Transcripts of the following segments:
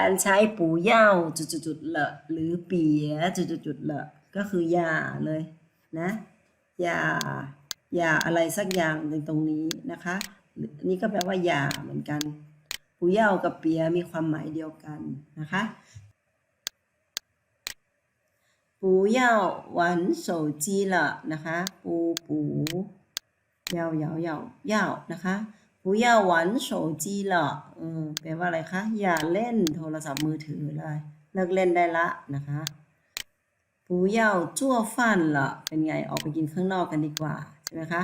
การใช้ปู่ย่าจุดๆละหรือเปียจุดๆละก็คือยาเลยนะยายาอะไรสักอย่างในตรงนี้นะคะนี่ก็แปลว่ายาเหมือนกันปู่ย่ากับเปียมีความหมายเดียวกันนะคะ不要玩手机了นะนะคะ ปูปูเย่าเย่าเย่าเย่านะคะ 不要玩手机了เออแปลว่าอะไรคะ อย่าเล่นโทรศัพท์มือถือเลย เลิกเล่นได้ละนะคะ不要做饭了เป็นไง ออกไปกินข้างนอกกันดีกว่า ใช่ไหมคะ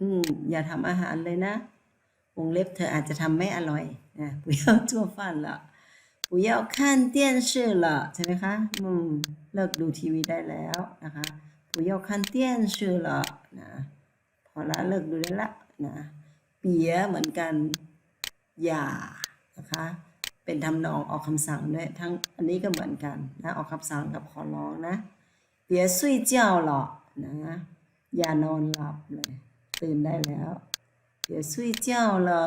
อืม อย่าทำอาหารเลยนะ วงเล็บเธออาจจะทำไม่อร่อยนะ不要做饭了不要看电视了ใช่ไหมคะ อืม เลิกดูทีวีได้แล้วนะคะ不要看电视了นะ พอละเลิกดูได้ละ นะเปียเหมือนกัน อย่านะคะเป็นทำนองออกคำสั่งด้วยทั้งอันนี้ก็เหมือนกันนะออกคำสั่งกับขอร้องนะเปียซุยเจ้าหรอนะอย่านอนหลับเลย ตื่นได้แล้วเปียซุยเจ้าหรอ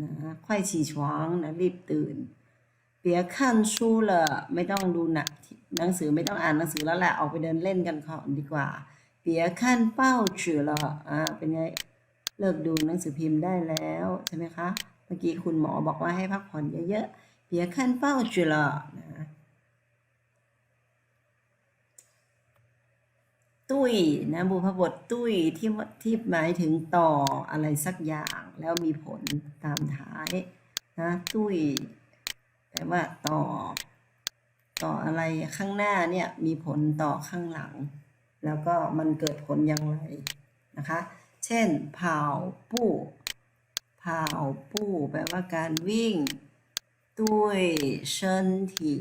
นะค่อยฉี่ช้องนะรีบตื่นเปียขั้นชูเลยไม่ต้องดูหนัหนังสือไม่ต้องอ่านหนังสือแล้วแหละออกไปเดินเล่นกันขอนดีกว่าเปียขั้นเป้าจื่อเลยอ่าเป็นไง เลิกดูหนังสือพิมพ์ได้แล้วใช่ไหมคะ เมื่อกี้คุณหมอบอกว่าให้พักผ่อนเยอะๆเบียขั้นเป้าจุลนะตุ้ยนะบุพบทตุ้ยที่ที่หมายถึงต่ออะไรสักอย่างแล้วมีผลตามท้ายนะตุ้ยแปลว่าต่อ ต่ออะไรข้างหน้าเนี่ยมีผลต่อข้างหลัง แล้วก็มันเกิดผลอย่างไรนะคะ เช่นเผาปู้เผาปู้แปลว่าการวิ่ง ด้วยเชินถี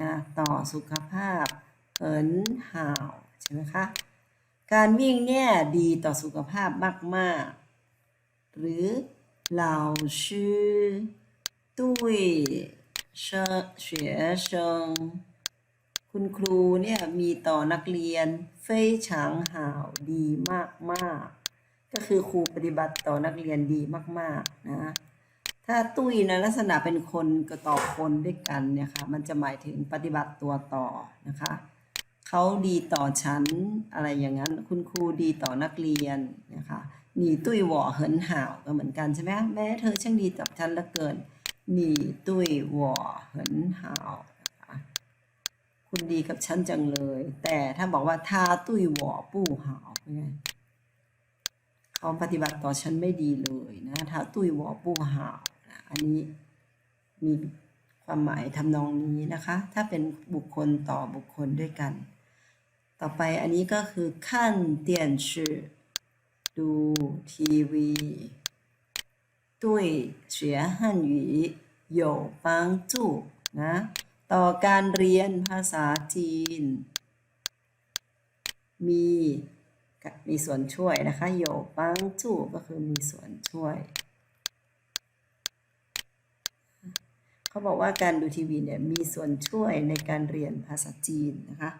นะต่อสุขภาพเหินห่าวใช่ไหมคะ การวิ่งเนี่ยดีต่อสุขภาพมากๆ หรือ老师对生学生คุณครูเนี่ยมีต่อนักเรียน非常好ดีมากๆ ก็คือครูปฏิบัติต่อนักเรียนดีมาก ๆ นะ ถ้าตุ้ยนะลักษณะเป็นคนก็ต่อคนด้วยกันเนี่ยค่ะ มันจะหมายถึงปฏิบัติตัวต่อนะคะ เขาดีต่อฉันอะไรอย่างนั้น คุณครูดีต่อนักเรียนนะคะหนีตุ้ยหว่อเหินห่าวก็เหมือนกันใช่ไหมแม้เธอช่างดีต่อฉันเหลือเกินหนีตุ้ยหว่อเหินห่าวนะคะคุณดีกับฉันจังเลย แต่ถ้าบอกว่าทาตุ้ยหว่อปู้ห่าวเป็นไง เขาปฏิบัติต่อฉันไม่ดีเลยนะถ้าตุยวอปูหาวนะอันนี้มีความหมายทำนองนี้นะคะ ถ้าเป็นบุคคลต่อบุคคลด้วยกัน ต่อไปอันนี้ก็คือขั้นเตียนชื่อดูทีวีด้วยเสียฮั่นหยีโยปังจูนะต่อการเรียนภาษาจีน มี มีส่วนช่วยนะคะโยปังจู่ก็คือมีส่วนช่วย เขาบอกว่าการดูทีวีเนี่ยมีส่วนช่วยในการเรียนภาษาจีนนะคะ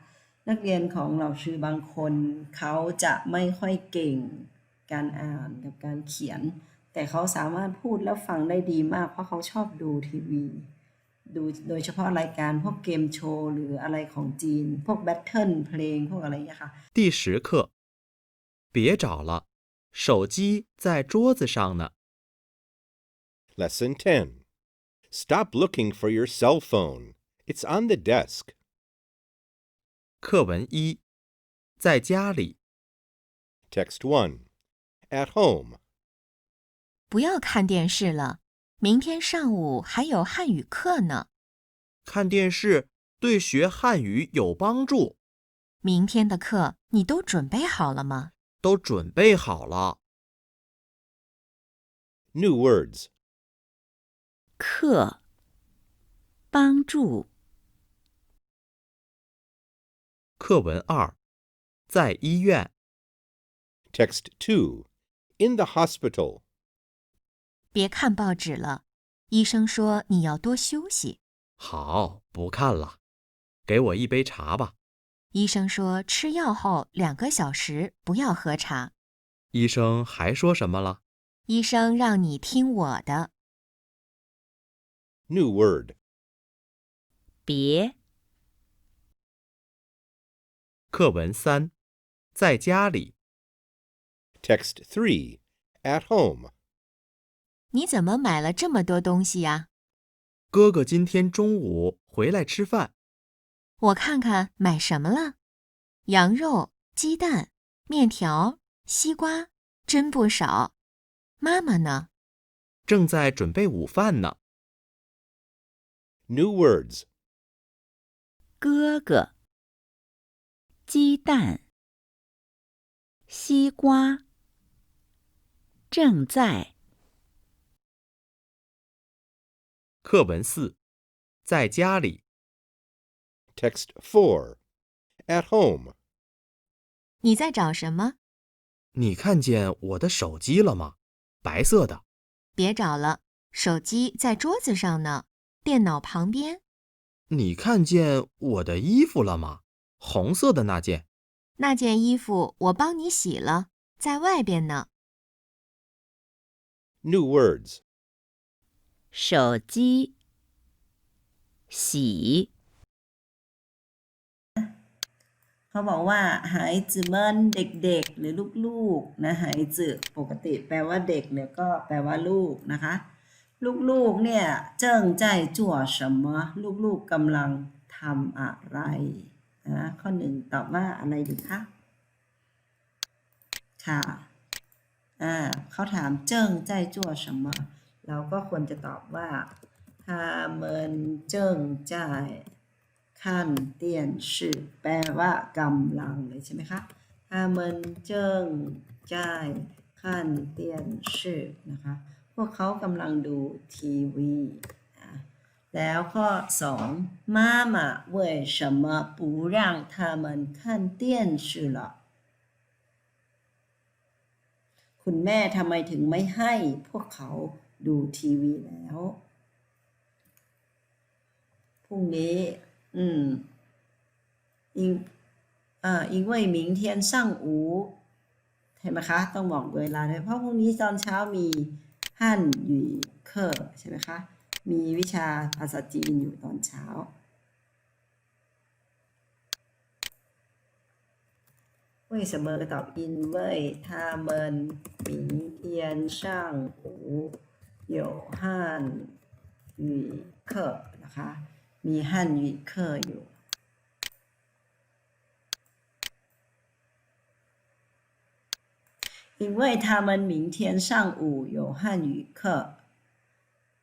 นักเรียนของเราชื่อบางคนเขาจะไม่ค่อยเก่งการอ่านกับการเขียน แต่เขาสามารถพูดและฟังได้ดีมาก เพราะเขาชอบดูทีวีดูโดยเฉพาะรายการพวกเกมโชว์หรืออะไรของจีน พวกแบทเทิลเพลงพวกอะไรอย่างค่ะที่สิบ 别找了，手机在桌子上呢。 Lesson 10. Stop looking for your cell phone. It's on the desk. 课文一，在家里， Text 1. At home. 不要看电视了，明天上午还有汉语课呢。看电视对学汉语有帮助，明天的课你都准备好了吗？ 都准备好了。New words. 课，帮助，课文二，在医院，Text two: In the hospital. 别看报纸了，医生说你要多休息。好，不看了，给我一杯茶吧。医生说吃药后两个小时不要喝茶。医生还说什么了？医生让你听我的。New word. 别课文三，在家里。Text three, At home. 你怎么买了这么多东西呀？哥哥今天中午回来吃饭，我看看买什么了。羊肉、鸡蛋、面条、西瓜，真不少。妈妈呢？正在准备午饭呢。New words. 哥哥，鸡蛋，西瓜，正在课文四，在家里。Text 4. At home. 你在找什么？你看见我的手机了吗？白色的。别找了，手机在桌子上呢，电脑旁边。你看见我的衣服了吗？红色的那件。那件衣服我帮你洗了，在外边呢。New words. 手机，洗 เขาบอกว่าหายจืเมินเด็กๆ หรือลูกๆนะหายจืปกติแปลว่าเด็กเนี่ยก็แปลว่าลูกนะคะ ลูกๆเนี่ยเจิ้งใจจั่วสมะลูกๆกำลังทำอะไรนะข้อหนึ่งตอบว่าอะไรดีคะค่ะอ่าเขาถามเจิ้งใจจั่วสมะเราก็ควรจะตอบว่าทาเมินเจิงใจ ขั้นเตียนชื่อแปลว่ากำลังเลยใช่ไหมคะ他们正在ขั้นเตียนชื่อนะคะ พวกเขากำลังดูทีวีนะแล้วข้อสอง妈妈为什么不让他们看电视了คุณแม่ทำไมถึงไม่ให้พวกเขาดูทีวีแล้ว พรุ่งนี้ อืม因อ่า因为明天上午เห็นไหมคะ ต้องบอกเวลาด้วย เพราะพรุ่งนี้ตอนเช้ามีฮั่นหยู่เคอร์ใช่ไหมคะ มีวิชาภาษาจีนอยู่ตอนเช้า 为什么ตอบ因为他们明天上午有汉语课นะคะ มีฮั่นหยู่เคอร์อยู่ 因为他们明天上午有汉语课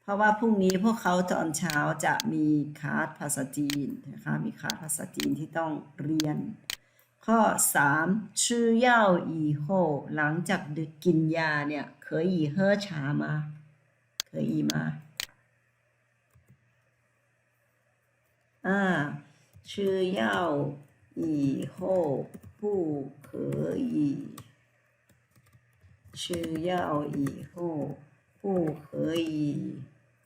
เพราะว่าพรุ่งนี้พวกเขาตอนเช้าจะมีคลาสภาษาจีนนะคะ มีคลาสภาษาจีนที่ต้องเรียน ข้อ3吃药以后หลังจากดื่มกินยาเนี่ย可以喝茶吗可以吗อ่า 吃药以后不可以吃药以后不可以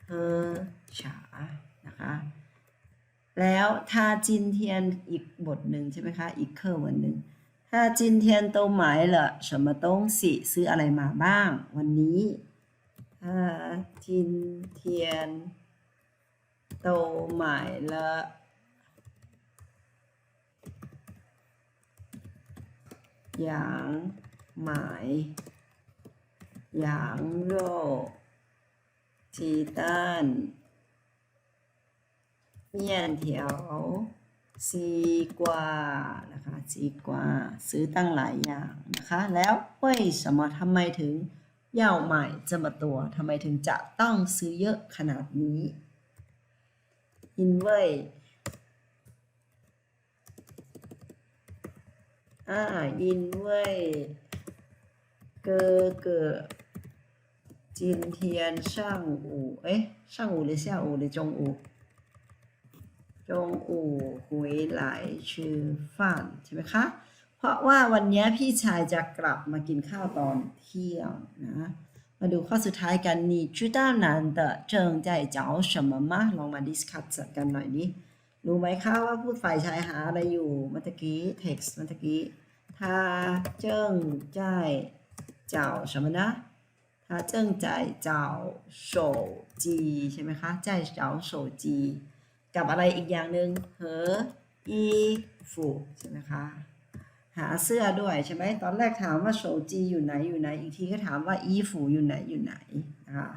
喝茶นะคะ แล้วถ้าจินเทียนอีกบทหนึ่งใช่ไหมคะ อีกเคอร์วันหนึ่งถ้าจินเทียนโตหมาย了什么东西ซื้ออะไรมาบ้าง วันนี้ถ้าจินเทียน โตหมายละอย่างหมายอย่างโรคชีต้าน面条西瓜นะคะ西瓜ซื้อตั้งหลายอย่างนะคะ แล้วเว้สมทำไมถึงเย่าใหม่จะมาตัวทำไมถึงจะต้องซื้อเยอะขนาดนี้ อินเว่ยอ่าอินเว่ยเกอเกอ今天上午哎上午的下午的中午จงอู่หุยหลายชื่อฟ่านใช่ไหมคะ เพราะว่าวันนี้พี่ชายจะกลับมากินข้าวตอนเที่ยงนะ มาดูข้อสุดท้ายกัน你知道男的正在找什么吗ลองมาดิสคัสกันหน่อยดิรู้ไหมคะว่าผู้ฝ่ายชายหาอะไรอยู่เมื่อตะกี้ text เมื่อตะกี้他正在找什么呢他 หาเจิ้งจ่ายเจ้าโฉจีใช่ไหมคะจ่ายเจ้าโฉจี กับอะไรอีกอย่างหนึ่งเหออีฟูใช่ไหมคะ หาเสื้อด้วยใช่ไหมตอนแรกถามว่าโฉจีอยู่ไหนอยู่ไหน อีกทีก็ถามว่าอีฟูอยู่ไหนอยู่ไหนนะคะ